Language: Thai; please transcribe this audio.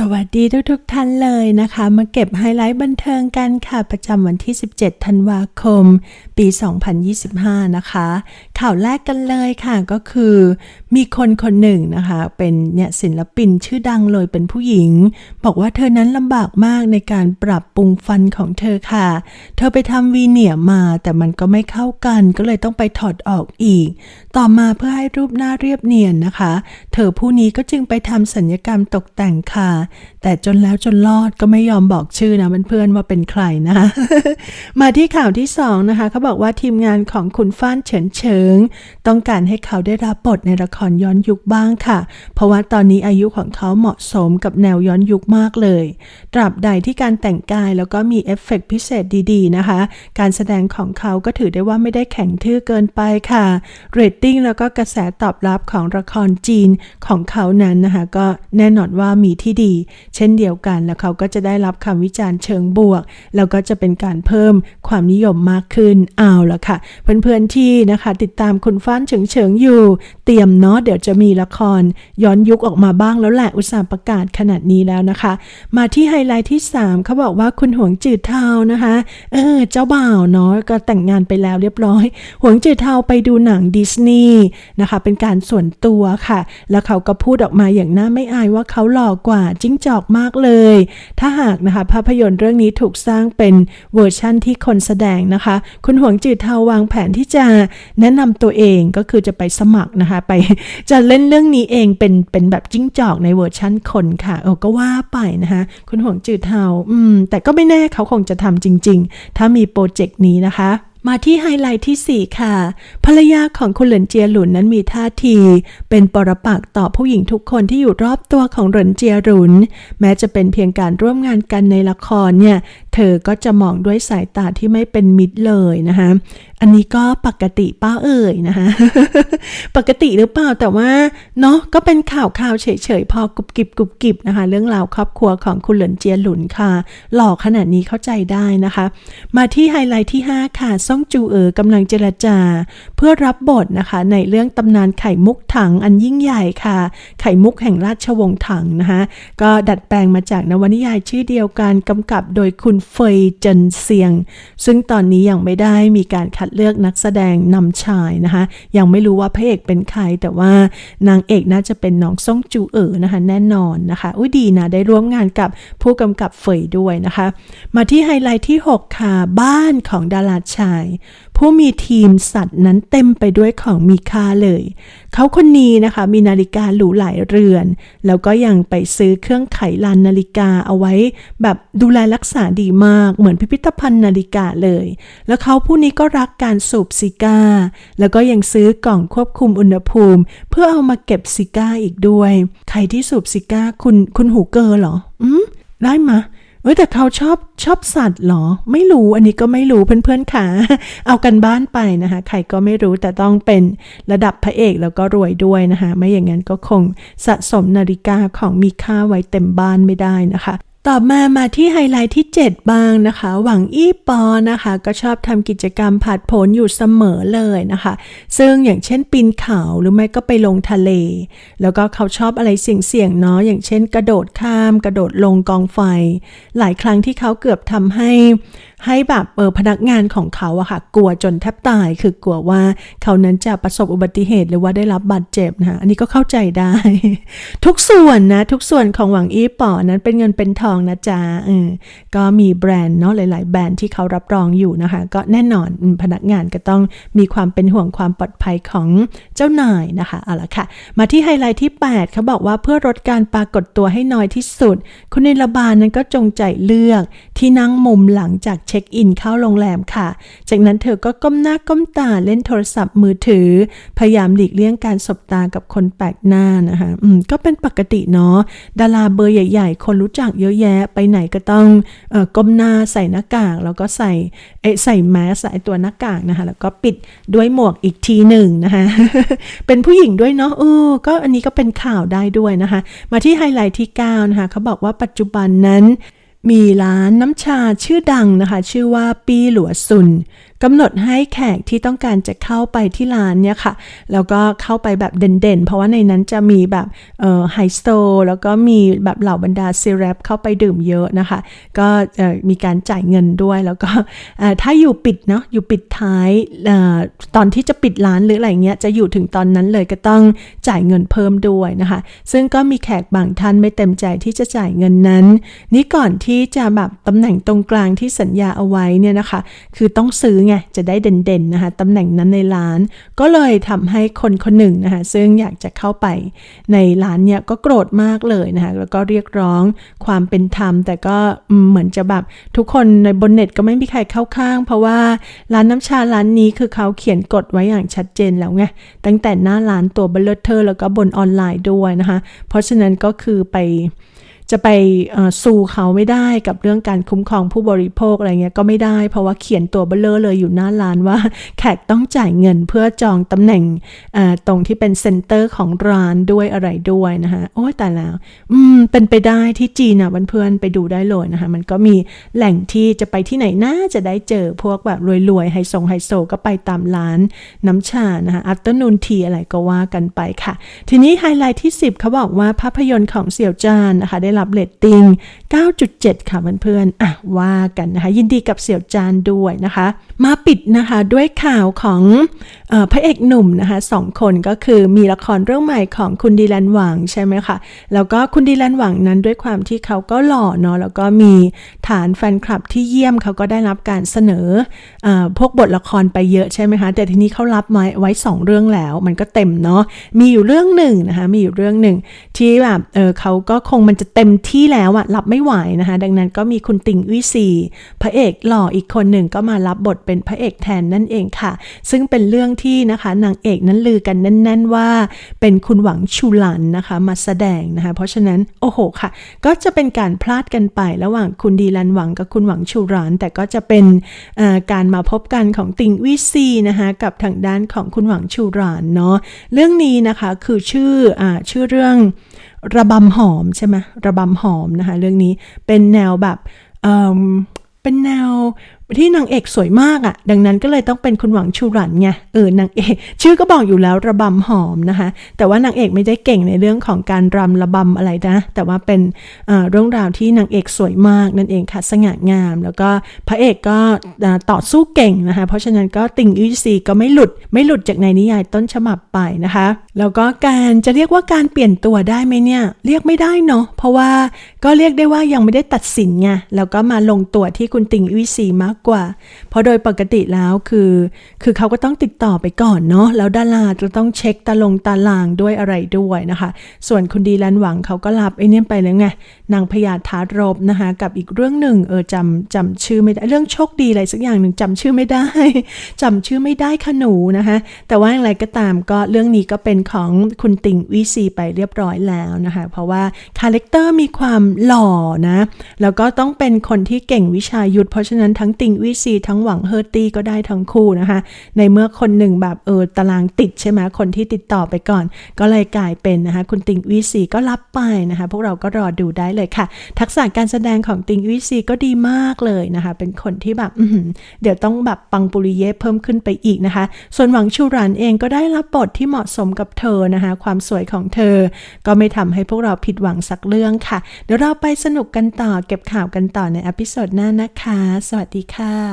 สวัสดีทุกทุกท่านเลยนะคะ มาเก็บไฮไลท์บันเทิงกันค่ะ ประจำวันที่ 17 ธันวาคม ปี 2025 นะคะ ข่าวแรกกันเลยค่ะก็คือ มีคนคนหนึ่งนะคะ เป็นเนี่ยศิลปินชื่อดังเลยเป็นผู้หญิง บอกว่าเธอนั้นลำบากมากในการปรับปรุงฟันของเธอค่ะ เธอไปทำวีเนียมา แต่มันก็ไม่เข้ากันก็เลยต้องไปถอดออกอีก ต่อมาเพื่อให้รูปหน้าเรียบเนียนนะคะ เธอผู้นี้ก็จึงไปทำสัญญกรรมตกแต่งค่ะแต่จนแล้วจนรอดก็ไม่ยอมบอกชื่อนะเพื่อนๆว่าเป็นใครนะคะมาที่ข่าวที่สองนะคะเขาบอกว่าทีมงานของคุณฟ้านเฉินเฉิง ต้องการให้เขาได้รับบทในละครย้อนยุคบ้างค่ะ เพราะว่าตอนนี้อายุของเขาเหมาะสมกับแนวย้อนยุคมากเลย ตราบใดที่การแต่งกายแล้วก็มีเอฟเฟกต์พิเศษดีๆนะคะ การแสดงของเขาก็ถือได้ว่าไม่ได้แข็งทื่อเกินไปค่ะเรตติ้งแล้วก็กระแสตอบรับของละครจีนของเขานั้นนะคะก็แน่นอนว่ามีที่ดีเช่นเดียวกันแล้วเขาก็จะได้รับคำวิจารณ์เชิงบวก แล้วก็จะเป็นการเพิ่มความนิยมมากขึ้นเอาละค่ะ เพื่อนๆที่นะคะติดตามคุณฟ้านเฉิงเฉิงอยู่ เตรียมเนาะเดี๋ยวจะมีละคร ย้อนยุคออกมาบ้างแล้วแหละอุตสาห์ประกาศขนาดนี้แล้วนะคะ มาที่ไฮไลท์ที่ 3เขาบอกว่าคุณหวงจืดเทานะคะเออเจ้าบ่าวเนาะก็แต่งงานไปแล้วเรียบร้อย หวงจืดเทาไปดูหนังดิสนีย์นะคะเป็นการส่วนตัวค่ะ แล้วเขาก็พูดออกมาอย่างน่าไม่อายว่าเขาหล่อกว่าจิ้งจอกมากเลย ถ้าหากนะคะภาพยนตร์เรื่องนี้ถูกสร้างเป็นเวอร์ชั่นที่คนแสดงนะคะ คุณหวงจืดเทาวางแผนที่จะแนะนำตัวเองก็คือจะไปสมัครนะคะ ไปจะเล่นเรื่องนี้เองเป็นเป็นแบบจิ้งจอกในเวอร์ชั่นคนค่ะเออก็ว่าไปนะคะคุณหวงจืดเทาอืมแต่ก็ไม่แน่เขาคงจะทำจริง ๆ ถ้ามีโปรเจกต์นี้นะคะ มาที่ไฮไลท์ที่ 4 ค่ะ ภรรยาของคุณเหลินเจียหลุนนั้นมีท่าที เป็นปรปักต่อผู้หญิงทุกคนที่อยู่รอบตัวของเหลินเจียหลุน แม้จะเป็นเพียงการร่วมงานกันในละครเนี่ย เธอก็จะมองด้วยสายตาที่ไม่เป็นมิตรเลยนะคะ อันนี้ก็ปกติป้าเอ่ยนะคะ ปกติหรือเปล่าแต่ว่าเนาะก็เป็นข่าวข่าวเฉยๆ พอกรุบกริบกรุบกริบนะคะ เรื่องราวครอบครัวของคุณเหลินเจียหลุนค่ะ หล่อขนาดนี้เข้าใจได้นะคะ มาที่ไฮไลท์ที่ 5 ค่ะซ่องจูเอ๋อกำลังเจรจา เพื่อรับบทนะคะ ในเรื่องตำนานไข่มุกถังอันยิ่งใหญ่ค่ะ ไข่มุกแห่งราชวงศ์ถังนะคะ ก็ดัดแปลงมาจากนวนิยายชื่อเดียวกันกำกับโดยคุณเฟยเจินเซียง ซึ่งตอนนี้ยังไม่ได้มีการคัดเลือกนักแสดงนำชายนะคะ ยังไม่รู้ว่าพระเอกเป็นใคร แต่ว่านางเอกน่าจะเป็นน้องซ่งจูเอ๋อนะคะแน่นอนนะคะอุ้ยดีนะ ได้ร่วมงานกับผู้กำกับเฟยด้วยนะคะ มาที่ไฮไลท์ที่ 6 ค่ะ บ้านของดาราชายผู้มีทีมสัตว์นั้นเต็มไปด้วยของมีค่าเลย เขาคนนี้นะคะมีนาฬิกาหรูหลายเรือน แล้วก็ยังไปซื้อเครื่องไขลานนาฬิกาเอาไว้ แบบดูแลรักษาดีมากเหมือนพิพิธภัณฑ์นาฬิกาเลย แล้วเขาผู้นี้ก็รักการสูบซิก้า แล้วก็ยังซื้อกล่องควบคุมอุณหภูมิ เพื่อเอามาเก็บซิก้าอีกด้วย ใครที่สูบซิก้าคุณคุณหูเกอร์เหรอ อืมได้มะ เอ้ยแต่เขาชอบชอบสัตว์เหรอ ไม่รู้อันนี้ก็ไม่รู้เพื่อนๆค่ะ เอากันบ้านไปนะคะใครก็ไม่รู้แต่ต้องเป็นระดับพระเอกแล้วก็รวยด้วยนะคะ ไม่อย่างนั้นก็คงสะสมนาฬิกาของมีค่าไว้เต็มบ้านไม่ได้นะคะ ต่อมามาที่ไฮไลท์ที่ 7 บ้างนะคะ หวังอี้ปอนะคะ ก็ชอบทำกิจกรรมผัดผนอยู่เสมอเลยนะคะ ซึ่งอย่างเช่นปีนเขาหรือไม่ก็ไปลงทะเล แล้วก็เขาชอบอะไรเสี่ยงๆเนาะอย่างเช่น กระโดดข้าม กระโดดลงกองไฟ หลายครั้งที่เขาเกือบทำให้ให้แบบเออพนักงานของเขาอะค่ะ กลัวจนแทบตาย คือกลัวว่าเขานั้นจะประสบอุบัติเหตุหรือว่าได้รับบาดเจ็บนะคะอันนี้ก็เข้าใจได้ ทุกส่วนนะ ทุกส่วนของหวังอี้ป่อนั้นเป็นเงินเป็นทองนะจ๊ะเออก็มีแบรนด์เนาะหลาย ๆ แบรนด์ที่เขารับรองอยู่นะคะ ก็แน่นอนพนักงานก็ต้องมีความเป็นห่วงความปลอดภัยของเจ้านายนะคะเอาละค่ะ มาที่ไฮไลท์ที่ 8 เขาบอกว่าเพื่อลดการปรากฏตัวให้น้อยที่สุด คุณนิลบาลนั้นก็จงใจเลือกที่นั่งมุมหลังจากเช็คอินเข้าโรงแรมค่ะ จากนั้นเธอก็ก้มหน้าก้มตาเล่นโทรศัพท์มือถือ พยายามหลีกเลี่ยงการสบตากับคนแปลกหน้านะคะอืมก็เป็นปกติเนาะดาราเบอร์ใหญ่ๆ คนรู้จักเยอะแยะไปไหนก็ต้องเอ่อก้มหน้าใส่หน้ากาก แล้วก็ใส่เอยใส่แมสใส่ตัวหน้ากากนะคะ แล้วก็ปิดด้วยหมวกอีกทีหนึ่งนะคะ เป็นผู้หญิงด้วยเนาะเออก็อันนี้ก็เป็นข่าวได้ด้วยนะคะ มาที่ไฮไลท์ที่9นะคะเขาบอกว่าปัจจุบันนั้น มีร้านน้ำชาชื่อดังนะคะ ชื่อว่าปีหลัวซุน กำหนดให้แขกที่ต้องการจะเข้าไปที่ร้านเนี่ยค่ะ แล้วก็เข้าไปแบบเด่นๆ เพราะว่าในนั้นจะมีแบบไฮสโตแล้วก็มีแบบเหล่าบรรดาซีแรปเข้าไปดื่มเยอะนะคะ ก็มีการจ่ายเงินด้วยแล้วก็ถ้าอยู่ปิดเนาะอยู่ปิดท้ายออตอนที่จะปิดร้านหรืออะไรเงี้ยจะอยู่ถึงตอนนั้นเลยก็ต้องจ่ายเงินเพิ่มด้วยนะคะ ซึ่งก็มีแขกบางท่านไม่เต็มใจที่จะจ่ายเงินนั้น นี่ก่อนที่จะแบบตำแหน่งตรงกลางที่สัญญาเอาไว้เนี่ยนะคะ คือต้องซื้อไงจะได้เด่นๆนะคะตำแหน่งนั้นในร้าน ก็เลยทำให้คนคนหนึ่งนะคะซึ่งอยากจะเข้าไปในร้านเนี่ยก็โกรธมากเลยนะคะแล้วก็เรียกร้องความเป็นธรรม แต่ก็เหมือนจะแบบทุกคนในบนเน็ตก็ไม่มีใครเข้าข้าง เพราะว่าร้านน้ำชาร้านนี้คือเขาเขียนกฎไว้อย่างชัดเจนแล้วไงตั้งแต่หน้าร้านตัวเบลเลอร์เทอร์แล้วก็บนออนไลน์ด้วยนะคะเพราะฉะนั้นก็คือไป จะไปสู้เขาไม่ได้กับเรื่องการคุ้มครองผู้บริโภคอะไรเงี้ยก็ไม่ได้ เพราะว่าเขียนตัวเบลเลอร์เลยอยู่หน้าร้านว่าแขกต้องจ่ายเงินเพื่อจองตำแหน่งตรงที่เป็นเซ็นเตอร์ของร้านด้วยอะไรด้วยนะคะโอ้ยแต่แล้ว อืม เป็นไปได้ที่จีนอะเพื่อนๆไปดูได้เลยนะคะ มันก็มีแหล่งที่จะไปที่ไหนน่าจะได้เจอพวกแบบรวยๆไฮโซไฮโซก็ไปตามร้านน้ำชานะคะอัตเตอร์นูนทีอะไรก็ว่ากันไปค่ะ ทีนี้ไฮไลท์ที่ 10เขาบอกว่าภาพยนตร์ของเสี่ยวจานนะคะได้รับเรตติ้ง 9.7 ค่ะเพื่อนๆ อะว่ากันนะคะ ยินดีกับเสี่ยวจานด้วยนะคะ มาปิดนะคะด้วยข่าวของอพระเอกหนุ่มนะคะสองคนก็คือมีละครเรื่องใหม่ของคุณดีแลนหวังใช่ไหมคะแล้วก็คุณดีแลนหวังนั้นด้วยความที่เขาก็หล่อเนาะแล้วก็มีฐานแฟนคลับที่เยี่ยมเขาก็ได้รับการเสนออพวกบทละครไปเยอะใช่ไหมคะแต่ทีนี้เขารับไว้ไว้สองเรื่องแล้ว มันก็เต็มเนาะมีอยู่เรื่องหนึ่งนะคะมีอยู่เรื่องหนึ่งที่แบบเออเขาก็คงมันจะเต็มมที่แล้วอะรับไม่ไหวนะคะ ดังนั้นก็มีคุณติ่งวิซีพระเอกหล่ออีกคนหนึ่งก็มารับบทเป็นพระเอกแทนนั่นเองค่ะ ซึ่งเป็นเรื่องที่นะคะนางเอกนั้นลือกันแน่น ๆ ว่าเป็นคุณหวังชูหลันนะคะมาแสดงนะคะ เพราะฉะนั้นโอ้โหค่ะ ก็จะเป็นการพลาดกันไประหว่างคุณดีลันหวังกับคุณหวังชูหลันแต่ก็จะเป็นการมาพบกันของติ่งวิซีนะคะกับทางด้านของคุณหวังชูหลันเนาะเรื่องนี้นะคะคือชื่ออชื่อเรื่อง ระบำหอมใช่ไหมระบำหอมนะคะเรื่องนี้เป็นแนวแบบเเป็นแนว ที่นางเอกสวยมากอะ่ะ ดังนั้นก็เลยต้องเป็นคุณหวังชูรันไง เออนางเอก ชื่อก็บอกอยู่แล้วระบำหอมนะคะ แต่ว่านางเอกไม่ได้เก่งในเรื่องของการรำระบำอะไรนะ แต่ว่าเป็นเรื่องราวที่นางเอกสวยมากนั่นเองค่ะ สง่างาม แล้วก็พระเอกก็ต่อสู้เก่งนะคะ เพราะฉะนั้นก็ติ่งอีซีก็ไม่หลุด ไม่หลุดจากในนิยายต้นฉบับไปนะคะ แล้วก็การจะเรียกว่าการเปลี่ยนตัวได้ไหมเนี่ย เรียกไม่ได้เนาะ เพราะว่าก็เรียกได้ว่ายังไม่ได้ตัดสินไง แล้วก็มาลงตัวที่คุณติ่งอีซีมากกว่า เพราะโดยปกติแล้วคือ คือเขาก็ต้องติดต่อไปก่อนเนาะแล้วดาราจะต้องเช็คตาลงตารางด้วยอะไรด้วยนะคะ ส่วนคุณดีแลนหวังเขาก็รับไอ้นี่ไปแล้วไงนางพญาทารบนะคะกับอีกเรื่องหนึ่งเออจำจำชื่อไม่ได้เรื่องโชคดีอะไรสักอย่างหนึ่งจำชื่อไม่ได้จำชื่อไม่ได้คะหนูนะคะแต่ว่าอย่างไรก็ตามก็เรื่องนี้ก็เป็นของคุณติ่งวิซีไปเรียบร้อยแล้วนะคะเพราะว่าคาแรคเตอร์มีความหล่อนะแล้วก็ต้องเป็นคนที่เก่งวิชายุทธเพราะฉะนั้นทั้งติติงวิซีทั้งหวังเฮอร์ตี้ก็ได้ทั้งคู่นะคะ ในเมื่อคนหนึ่งแบบเออตารางติดใช่ไหมคนที่ติดต่อไปก่อน ก็เลยกลายเป็นนะคะ คุณติงวิซีก็รับไปนะคะ พวกเราก็รอดูได้เลยค่ะ ทักษะการแสดงของติงวิซีก็ดีมากเลยนะคะ เป็นคนที่แบบเดี๋ยวต้องแบบปังปุริเย่เพิ่มขึ้นไปอีกนะคะ ส่วนหวังชูรันเองก็ได้รับบทที่เหมาะสมกับเธอนะคะ ความสวยของเธอ ก็ไม่ทำให้พวกเราผิดหวังสักเรื่องค่ะ เดี๋ยวเราไปสนุกกันต่อเก็บข่าวกันต่อในอพิโซดหน้านะคะ สวัสดีค่ะค่ะ